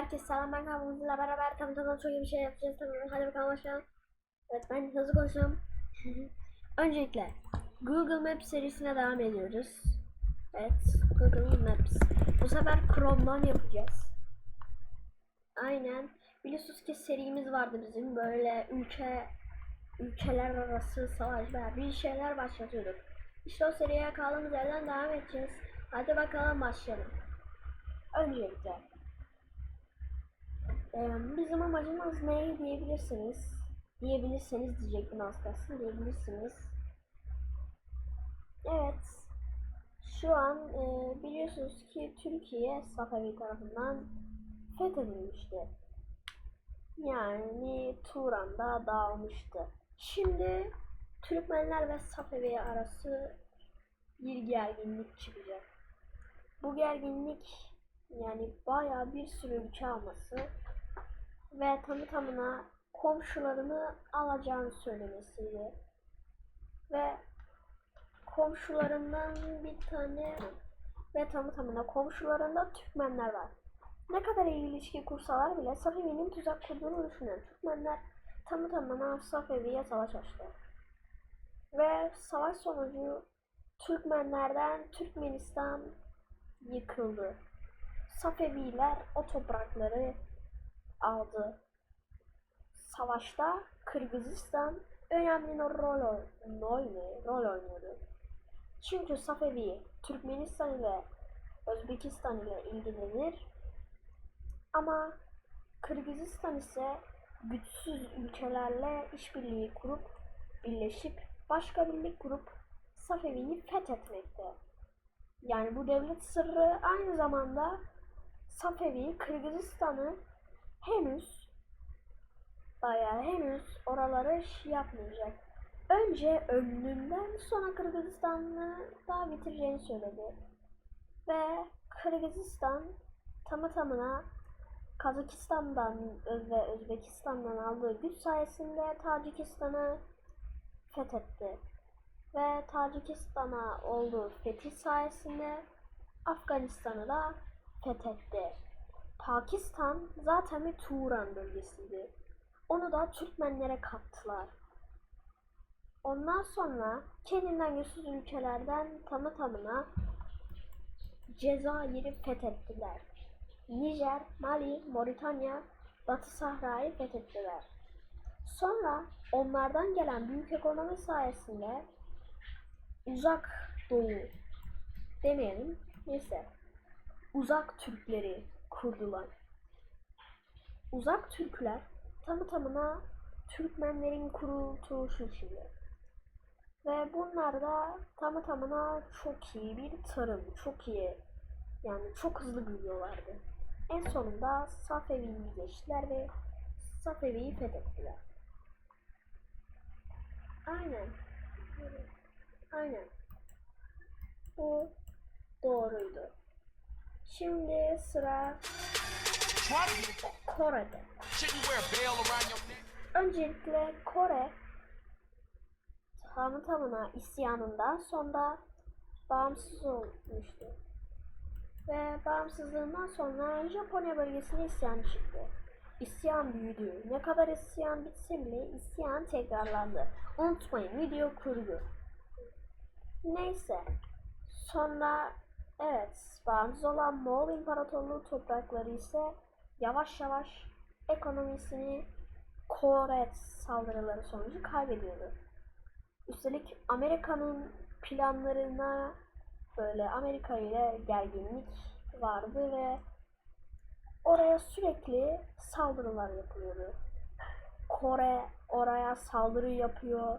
Herkes selam ben Kamuz'la beraber tam tamam çok iyi bir şey yapacağız tamam hadi bakalım başlayalım. Evet ben hızlı konuşuyorum. Öncelikle Google Maps serisine devam ediyoruz. Evet Google Maps. Bu sefer Chrome'dan yapacağız. Aynen. Biliyorsunuz ki serimiz vardı bizim böyle ülke ülkeler arası savaş veya bir şeyler başlatıyorduk. İşte o seriye kaldığımız yerden devam edeceğiz. Hadi bakalım başlayalım. Öncelikle ee, bizim amacımız ne diyebilirsiniz? Diyebilirseniz diyecektim az kalsın diyebilirsiniz. Evet. Şu an e, biliyorsunuz ki Türkiye Safavi tarafından fethedilmişti. Yani Turan'da dağılmıştı. Şimdi Türkmenler ve Safevi arası bir gerginlik çıkacak. Bu gerginlik yani bayağı bir sürü ülke alması ve tamı tamına komşularını alacağını söylemesiydi. Ve komşularından bir tane ve tamı tamına komşularında Türkmenler var. Ne kadar iyi ilişki kursalar bile Safevi'nin tuzak kurduğunu düşünen Türkmenler tamı tamına Safevi'ye savaş açtı. Ve savaş sonucu Türkmenlerden Türkmenistan yıkıldı. Safeviler o toprakları aldı. Savaşta Kırgızistan önemli rol, rol, rol oynuyordu. Çünkü Safevi Türkmenistan ile Özbekistan ile ilgilenir ama Kırgızistan ise güçsüz ülkelerle işbirliği kurup birleşip başka birlik kurup Safevi'yi fethetmekte. Yani bu devlet sırrı aynı zamanda Safevi Kırgızistan'ı henüz bayağı henüz oraları şey yapmayacak. Önce ömründen sonra Kırgızistan'ı daha bitireceğini söyledi. Ve Kırgızistan tamı tamına Kazakistan'dan ve Özbekistan'dan aldığı güç sayesinde Tacikistan'ı fethetti. Ve Tacikistan'a olduğu fetih sayesinde Afganistan'ı da fethetti. Pakistan zaten bir Turan bölgesiydi. Onu da Türkmenlere kattılar. Ondan sonra kendinden güçsüz ülkelerden tamı tamına Cezayir'i fethettiler. Nijer, Mali, Moritanya, Batı Sahra'yı fethettiler. Sonra onlardan gelen büyük ekonomi sayesinde uzak doğu demeyelim neyse uzak Türkleri kurdular. Uzak Türkler tamı tamına Türkmenlerin kurultuşu şimdi. Ve bunlar da tamı tamına çok iyi bir tarım, çok iyi yani çok hızlı büyüyorlardı. En sonunda Safevi'yi geçtiler ve Safevi'yi fethettiler. Aynen. Aynen. Bu doğruydu. Şimdi sıra Kore'de. Öncelikle Kore tamı tamına isyanından sonra bağımsız olmuştu. Ve bağımsızlığından sonra Japonya bölgesine isyan çıktı. İsyan büyüdü. Ne kadar isyan bitse bile isyan tekrarlandı. Unutmayın video kurgu. Neyse. Sonra evet bağımsız olan Moğol İmparatorluğu toprakları ise yavaş yavaş ekonomisini Kore saldırıları sonucu kaybediyordu. Üstelik Amerika'nın planlarına böyle Amerika ile gerginlik vardı ve oraya sürekli saldırılar yapılıyordu. Kore oraya saldırı yapıyor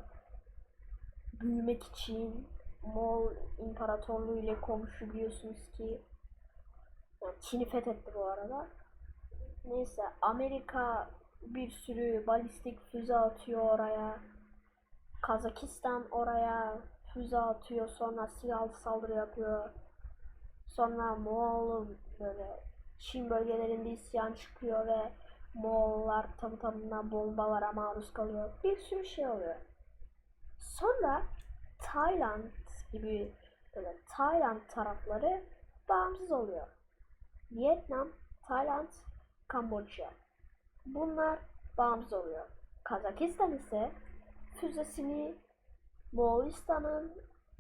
büyümek için Moğol İmparatorluğu ile komşu biliyorsunuz ki yani Çin'i fethetti bu arada. Neyse Amerika bir sürü balistik füze atıyor oraya. Kazakistan oraya füze atıyor sonra silahlı saldırı yapıyor. Sonra Moğol böyle Çin bölgelerinde isyan çıkıyor ve Moğollar tam tamına bombalara maruz kalıyor. Bir sürü şey oluyor. Sonra Tayland gibi böyle Tayland tarafları bağımsız oluyor. Vietnam, Tayland, Kamboçya. Bunlar bağımsız oluyor. Kazakistan ise füzesini Moğolistan'ın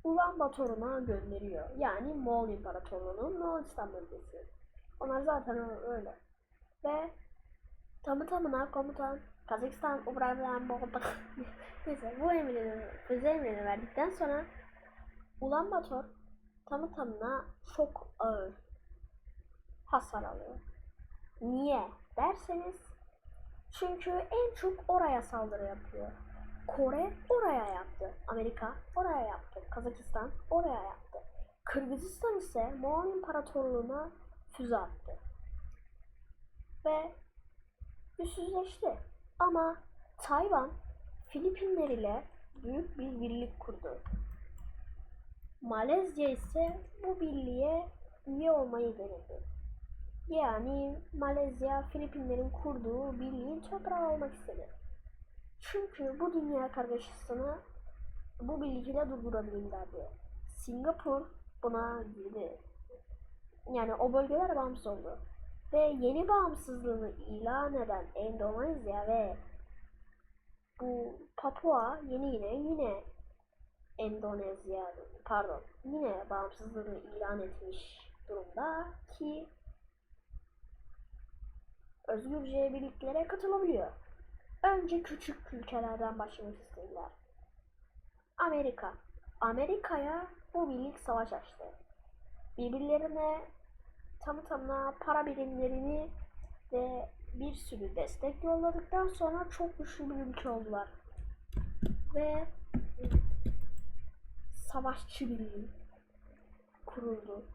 Ulan Bator'una gönderiyor. Yani Moğol İmparatorluğu'nun Moğolistan bölgesi. Onlar zaten öyle. Ve tamı tamına komutan Kazakistan Uğraşan Neyse bu emrini, füze emrini verdikten sonra Ulan Bator tamı tamına çok ağır hasar alıyor. Niye derseniz çünkü en çok oraya saldırı yapıyor. Kore oraya yaptı. Amerika oraya yaptı. Kazakistan oraya yaptı. Kırgızistan ise Moğol İmparatorluğu'na füze attı. Ve güçsüzleşti. Ama Tayvan Filipinler ile büyük bir birlik kurdu. Malezya ise bu birliğe üye olmayı denedi. Yani Malezya Filipinlerin kurduğu birliğin toprağı olmak istedi. Çünkü bu dünya kargaşasını bu birlikle durdurabilirlerdi. Singapur buna girdi. Yani o bölgeler bağımsız oldu. Ve yeni bağımsızlığını ilan eden Endonezya ve bu Papua Yeni Gine yine Endonezya pardon yine bağımsızlığını ilan etmiş durumda ki özgürce birliklere katılabiliyor. Önce küçük ülkelerden başlamak istediler. Amerika. Amerika'ya bu birlik savaş açtı. Birbirlerine tamı tamına para birimlerini ve bir sürü destek yolladıktan sonra çok güçlü bir ülke oldular. Ve savaşçı birliği kuruldu.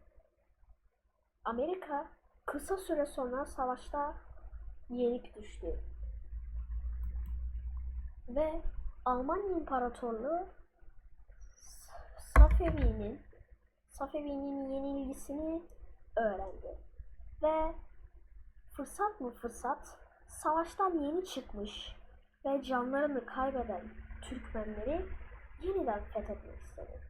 Amerika kısa süre sonra savaşta yenik düştü. Ve Almanya İmparatorluğu Safevi'nin Safevi'nin yenilgisini öğrendi. Ve fırsat mı fırsat savaştan yeni çıkmış ve canlarını kaybeden Türkmenleri yeniden fethetmek istedi.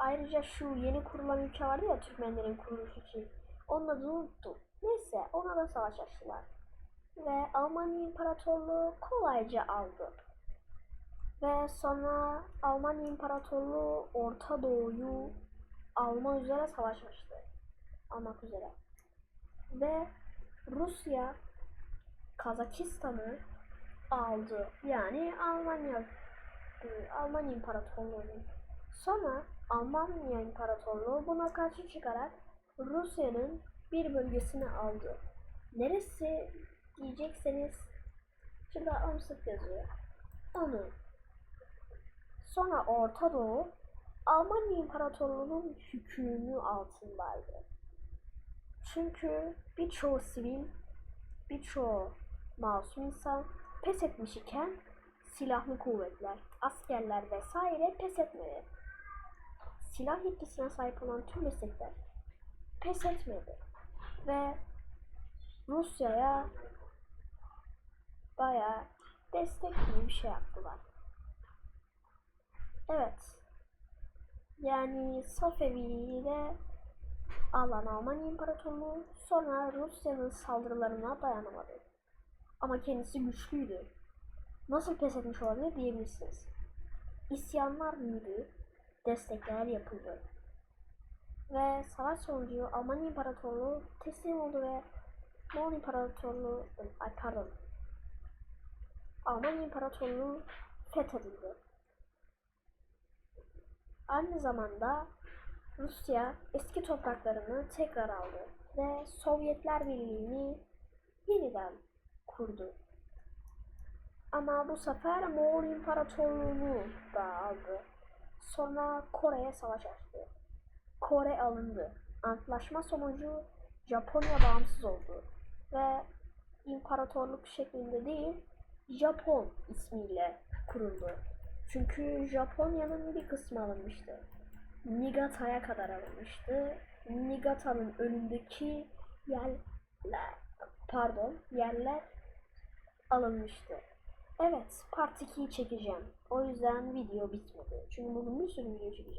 Ayrıca şu yeni kurulan ülke vardı ya Türkmenlerin kuruluşu için. Onun adını unuttum. Neyse ona da savaş açtılar. Ve Almanya İmparatorluğu kolayca aldı. Ve sonra Almanya İmparatorluğu Orta Doğu'yu alma üzere savaş açtı. Almak üzere. Ve Rusya Kazakistan'ı aldı. Yani Almanya Almanya İmparatorluğu'nu. Sonra Almanya İmparatorluğu buna karşı çıkarak Rusya'nın bir bölgesini aldı. Neresi diyecekseniz şurada Omsk yazıyor. Onu. Sonra Orta Doğu Almanya İmparatorluğu'nun hükmü altındaydı. Çünkü birçoğu sivil, birçoğu masum insan pes etmiş iken silahlı kuvvetler, askerler vesaire pes etmedi. Silah yetkisine sahip olan tüm meslekler pes etmedi. Ve Rusya'ya bayağı destek gibi bir şey yaptılar. Evet. Yani Safevi'yi de alan Almanya İmparatorluğu sonra Rusya'nın saldırılarına dayanamadı. Ama kendisi güçlüydü. Nasıl pes etmiş olabilir diyebilirsiniz. İsyanlar büyüdü, destekler yapıldı. Ve savaş sonucu Almanya İmparatorluğu teslim oldu ve Moğol İmparatorluğu, ay pardon, Almanya İmparatorluğu fethedildi. Aynı zamanda Rusya eski topraklarını tekrar aldı ve Sovyetler Birliği'ni yeniden kurdu. Ama bu sefer Moğol İmparatorluğu'nu da aldı. Sonra Kore'ye savaş açtı. Kore alındı. Antlaşma sonucu Japonya bağımsız oldu ve imparatorluk şeklinde değil Japon ismiyle kuruldu. Çünkü Japonya'nın bir kısmı alınmıştı. Nigata'ya kadar alınmıştı. Nigata'nın önündeki yerler pardon yerler alınmıştı. Evet part 2'yi çekeceğim. O yüzden video bitmedi. Çünkü bugün bir sürü video çekeceğim.